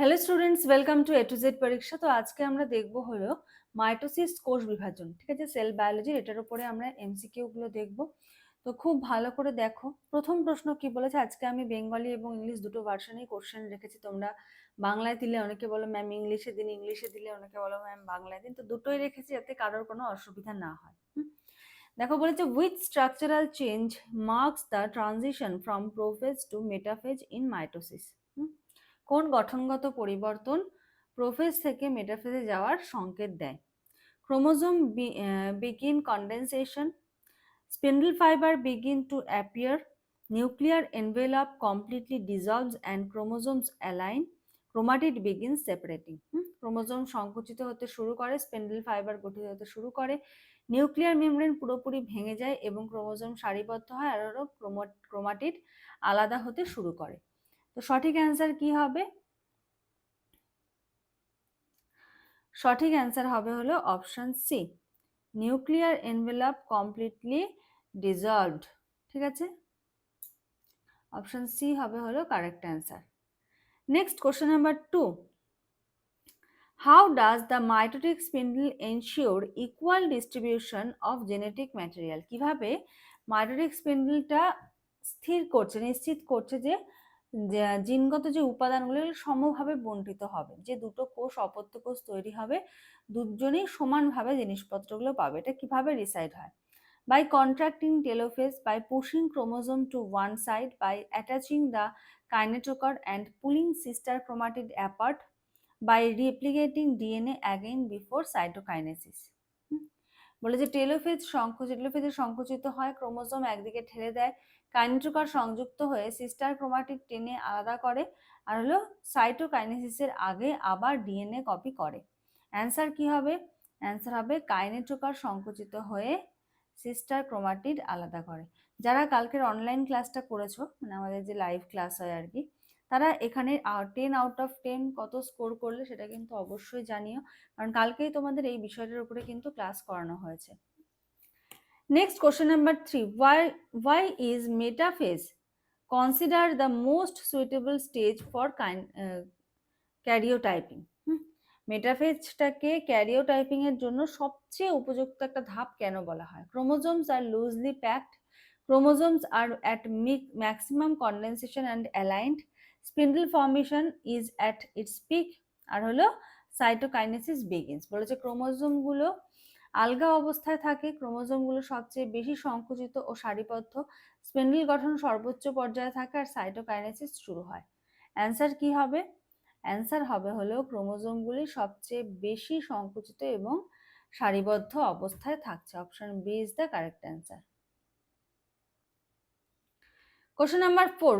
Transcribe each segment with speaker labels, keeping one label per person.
Speaker 1: Hello students welcome to A to Z পরীক্ষা। তো আজকে আমরা দেখব হলো মাইটোসিস কোষ বিভাজন। ঠিক আছে, সেল বায়োলজি এটার উপরে আমরা এমসিকিউ গুলো দেখব। তো খুব ভালো করে দেখো। প্রথম প্রশ্ন কি বলেছে? আজকে আমি বেঙ্গলি এবং ইংলিশ দুটো ভার্সনেই কোশ্চেন রেখেছি। তোমরা বাংলায় দিলে অনেকে বলো ম্যাম ইংলিশে দিন, ইংলিশে দিলে অনেকে বলো ম্যাম বাংলায় দিন। তো দুটোই রেখেছি যাতে কারোর কোনো অসুবিধা না হয়। দেখো বলেছে with structural change marks the transition from prophase to metaphase in mitosis কোন গঠনগত পরিবর্তন প্রোফেজ থেকে মেটাফেজে যাওয়ার সংকেত দেয়? Chromosome begin condensation spindle fibre begin to appear nuclear envelope completely dissolves and chromosomes align chromatid begin separating chromosome সংকুচিত হতে শুরু করে স্পেন্ডেল ফাইবার গঠিত হতে শুরু করে নিউক্লিয়ার মেমব্রেন পুরোপুরি ভেঙে যায় এবং ক্রোমোজোম সারিবদ্ধ হয় আর ক্রোমাটিড আলাদা হতে শুরু করে। তো সঠিক অ্যান্সার কি হবে? সঠিক অ্যান্সার হবে হলো option C nuclear envelope completely dissolved ঠিক আছে? অপশান সি হবে হলো correct answer next question number two how does the mitotic spindle ensure equal distribution of genetic material কীভাবে মাইটোটিক স্পিন্ডলটা স্থির করছে, নিশ্চিত করছে যে জিনগত যে উপাদানগুলো সমভাবে বন্টিত হবে। যে দুটো কোষ, অপত্য কোষ তৈরি হবে, দুজনেই সমানভাবে জিনিসপত্রগুলো পাবে। এটা কীভাবে ডিসাইড হয়? By contracting telophase by pushing chromosome to one side by attaching the kinetochore and pulling sister chromatid apart by replicating DNA again before cytokinesis বলে যে টেলোফেজ সংকুচিত টেলোফেজে সংকুচিত হয় ক্রোমোজোম একদিকে ঠেলে দেয় কাইনেটোকার সংযুক্ত হয়ে সিস্টার ক্রোমাটিক টেনে আলাদা করে, আর হলো সাইটোকাইনেসিসের আগে আবার ডিএনএ কপি করে। অ্যান্সার কি হবে? অ্যান্সার হবে কাইনেটোকার সংকুচিত হয়ে সিস্টার ক্রোমাটিড আলাদা করে। যারা কালকের অনলাইন ক্লাসটা করেছ মানে আমাদের যে লাইভ ক্লাস হয় আর কি, তারা এখানে টেন আউট অফ টেন কত স্কোর করলে সেটা কিন্তু অবশ্যই জানিও। কারণ কালকেই তোমাদের এই বিষয়টার উপরে কিন্তু ক্লাস করানো হয়েছে। Next question number three. Why, why is metaphase considered the most suitable stage for kind, uh, karyotyping? মেটাফেজটাকে ক্যারিওটাইপিং এর জন্য সবচেয়ে উপযুক্ত একটা ধাপ কেন বলা হয়? Chromosomes are loosely packed chromosomes are at maximum condensation and aligned spindle formation is at its peak আর হলো সাইটোকাইনেসিস বিগিনস বলেছে ক্রোমোজোমগুলো আলগা অবস্থায় থাকে, ক্রোমোজোমগুলো সবচেয়ে বেশি সংকুচিত ও সারিবদ্ধ। স্পেন্ডেল গঠন সর্বোচ্চ পর্যায়ে থাকে আর সাইটোকাইনেসিস শুরু হয়। অ্যান্সার কি হবে? অ্যান্সার হবে হলো ক্রোমোজোমগুলি সবচেয়ে বেশি সংকুচিত এবং সারিবদ্ধ অবস্থায় থাকছে। Option B is the correct answer. Question number four,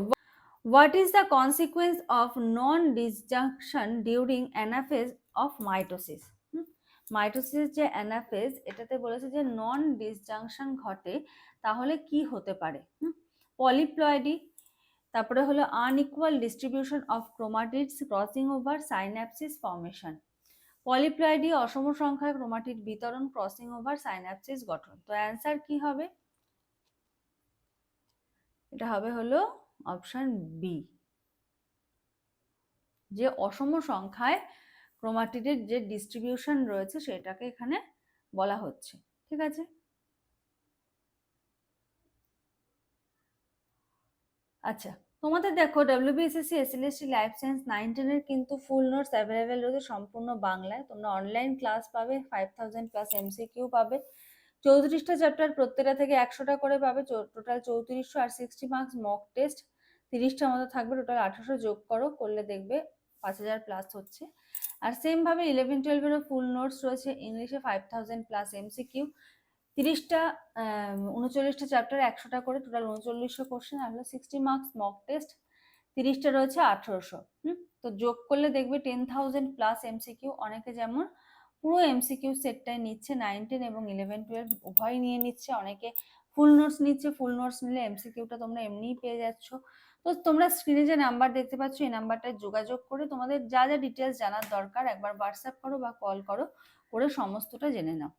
Speaker 1: what is the consequence of non disjunction during anaphase of mitosis? মাইটোসিসের যে অ্যানাফেজ, এটাতে বলেছে যে নন ডিসজাংশন ঘটে, তাহলে কি হতে পারে? পলিপ্লয়েডি তারপরে হলো unequal distribution of chromatids crossing over synapsis formation polyploidy অসম সংখ্যায় ক্রোমাটিড বিতরণ ক্রসিং ওভার সাইন্যাপসিস গঠন। তো অ্যান্সার কি হবে? এটা হবে হলো অপশন বি যে অসম সংখ্যায় ক্রোমাটিডের যে ডিস্ট্রিবিউশন রয়েছে সেটাকে এখানে বলা হচ্ছে, ঠিক আছে? আচ্ছা তোমাদের দেখো WBSSC SLSC life science nine টেনের কিন্তু ফুল নোটস অ্যাভেলেবেল রয়েছে সম্পূর্ণ বাংলায়। তোমরা অনলাইন ক্লাস পাবে ফাইভ থাউজেন্ড প্লাস এমসিকিউ পাবে। চৌত্রিশটা চ্যাপ্টার প্রত্যেকটা থেকে একশোটা করে পাবে। টোটাল চৌত্রিশশো আর সিক্সটি মার্কস মক টেস্ট তিরিশটা মতো থাকবে টোটাল আঠারোশো যোগ করো, করলে দেখবে পাঁচ হাজার প্লাস হচ্ছে। আর সেমভাবে ইলেভেন টুয়েলভেরও ফুল নোটস রয়েছে ইংলিশে ফাইভ থাউজেন্ড প্লাস এমসিকিউ তিরিশটা উনচল্লিশটা চ্যাপ্টার একশোটা করে টোটাল উনচল্লিশশো কোশ্চেন আর সিক্সটি মার্কস মক টেস্ট তিরিশটা রয়েছে আঠেরোশো, হুম? তো যোগ করলে দেখবে টেন থাউজেন্ড প্লাস এমসিকিউ অনেকে যেমন পুরো এমসিকিউ সেটটাই নিচ্ছে নাইন টেন এবং ইলেভেন টুয়েলভ উভয় নিয়ে নিচ্ছে, অনেকে ফুল নোটস নিচ্ছে ফুল নোটস নিলে এমসিকিউটা তোমরা এমনিই পেয়ে যাচ্ছ। তো তোমরা স্ক্রিনে যে নাম্বার দেখতে পাচ্ছ এই নাম্বারটায় যোগাযোগ করে তোমাদের যা যা ডিটেলস জানার দরকার একবার হোয়াটসঅ্যাপ করো বা কল করো করে সমস্তটা জেনে নাও।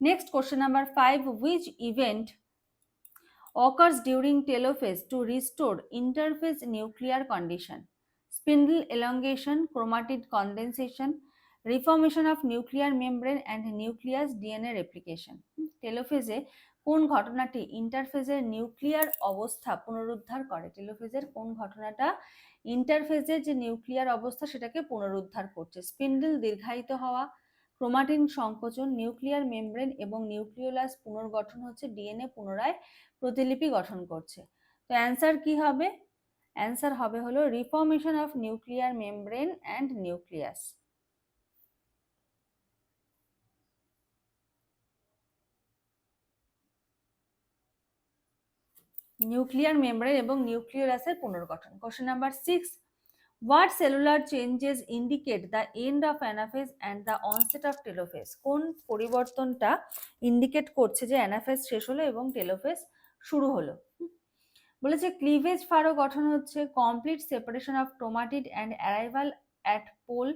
Speaker 1: Next question number five which event occurs during telophase to restore interphase nuclear condition spindle elongation, chromatid condensation, reformation of nuclear membrane and nucleus DNA replication. টেলোফেজে কোন ঘটনাটি ইন্টারফেজের নিউক্লিয়ার অবস্থা পুনরুদ্ধার করে? টেলোফেজের কোন ঘটনাটা ইন্টারফেজের যে নিউক্লিয়ার অবস্থা সেটাকে পুনরুদ্ধার করছে? স্পিন্ডল দীর্ঘায়িত হওয়া ক্রোমাটিন সংকোচন নিউক্লিয়ার মেমব্রেন এবং নিউক্লিওলাস পুনর্গঠন হচ্ছে ডিএনএ পুনরায় প্রতিলিপি গঠন করছে। তো অ্যান্সার কি হবে? অ্যান্সার হবে হলো reformation of nuclear membrane and nucleus nuclear membrane এবং নিউক্লিয়াসের পুনর্গঠন। Question number six what cellular changes indicate the end of anaphase and the onset of telophase কোন পরিবর্তনটা ইন্ডিকেট করছে যে অ্যানাফেজ শেষ হলো এবং টেলোফেজ শুরু হলো? বলেছে ক্লিভেজ ফারো গঠন হচ্ছে complete separation of chromatid and arrival at pole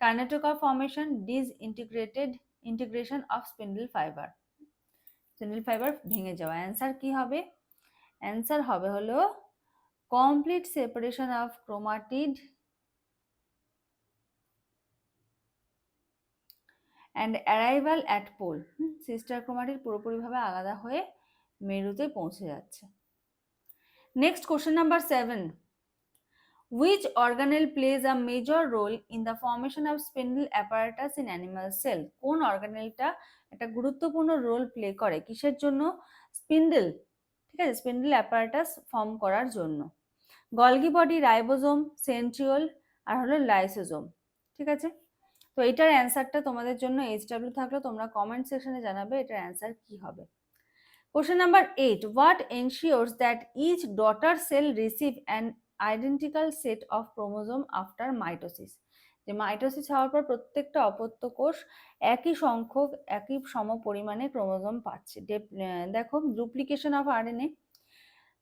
Speaker 1: কার্নেটোকা formation disintegrated integration of spindle fibre spindle fibre ভেঙে যাওয়া। অ্যান্সার কি হবে? অ্যান্সার হবে হলো complete separation of chromatid and arrival at pole sister chromatid পুরোপুরিভাবে আলাদা হয়ে মেরুতে পৌঁছে যাচ্ছে। Next question number seven which organelle plays a major role in the formation of spindle apparatus in animal cell? কোন অর্গানেলটা একটা গুরুত্বপূর্ণ রোল প্লে করে? কিসের জন্য? স্পিন্ডল ঠিক আছে? স্পিন্ডল অ্যাপারেটাস ফর্ম করার জন্য। গলগি বডি রাইবোজোম, সেন্ট্রিওল আর হলো লাইসোজোম, ঠিক আছে? তো এটার অ্যান্সারটা তোমাদের জন্য এইচ ডাব্লিউ থাকলে তোমরা কমেন্ট সেকশনে জানাবে এটার অ্যান্সার কি হবে। Question number eight what ensures that each daughter cell receive an identical set of chromosome after mitosis যে মাইটোসিস হওয়ার পর প্রত্যেকটা অপত্য কোষ একই সংখ্যক, একই সম পরিমাণে ক্রোমোজোম পাচ্ছে। দেখো ডুপ্লিকেশন অফ আরএনএ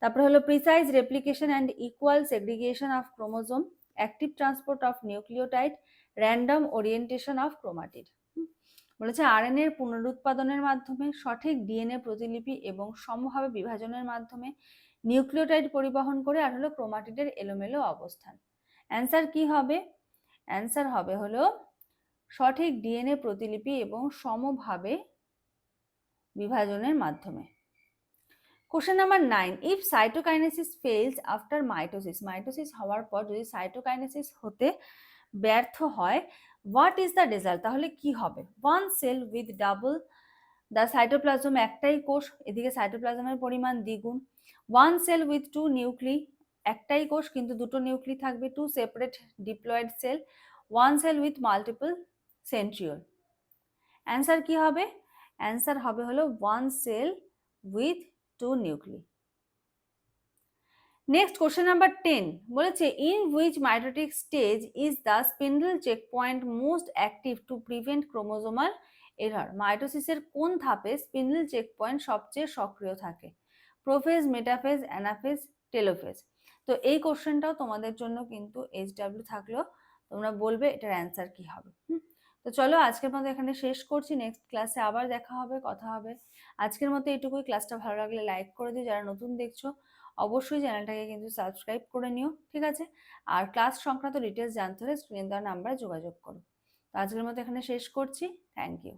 Speaker 1: তারপরে হলো precise replication and equal segregation of chromosome active transport of nucleotide random orientation of chromatid বলেছে আরএনএর পুনরুৎপাদনের মাধ্যমে, সঠিক ডিএনএ প্রতিলিপি এবং সমভাবে বিভাজনের মাধ্যমে নিউক্লিওটাইড পরিবহন করে আর হলো ক্রোমাটিডের এলোমেলো অবস্থান। অ্যান্সার কি হবে? অ্যান্সার হবে হলো সঠিক ডিএনএ প্রতিলিপি এবং সমভাবে বিভাজনের মাধ্যমে। Question number nine if cytokinesis fails after mitosis mitosis হওয়ার পর যদি সাইটোকাইনেসিস হতে ব্যর্থ হয় হোয়াট ইজ দ্য রেজাল্ট তাহলে কি হবে? One cell with double the cytoplasm একটাই কোষ, এদিকে সাইটোপ্লাজমের পরিমাণ দ্বিগুণ। One cell with two nuclei একটাই কোষ, কিন্তু দুটো নিউক্লি থাকবে two separate diploid cell one cell with multiple centriole answer কি হবে? অ্যান্সার হবে হলো one cell with two nuclei next question number ten বলেছে in which mitotic stage is the spindle check point most active to prevent chromosomal error মাইটোসিসের কোন ধাপে spindle check point সবচেয়ে সক্রিয় থাকে? প্রোফেজ মেটাফেজ অ্যানাফেজ টেলোফেজ তো এই কোশ্চেনটাও তোমাদের জন্য কিন্তু এইচ ডাব্লিউ থাকলেও তোমরা বলবে এটার অ্যান্সার কি হবে তো চলো আজকের মতো এখানে শেষ করছি। নেক্সট ক্লাসে আবার দেখা হবে, কথা হবে। আজকের মতো এটুকুই ক্লাসটা ভালো লাগলে লাইক করে দিও। যারা নতুন দেখছ, অবশ্যই চ্যানেলটাকে কিন্তু সাবস্ক্রাইব করে নিও, ঠিক আছে? আর ক্লাস সংক্রান্ত ডিটেলস জানতে হলে স্ক্রিন দেওয়ার নাম্বারে যোগাযোগ করো। তো আজকের মতো এখানে শেষ করছি। Thank you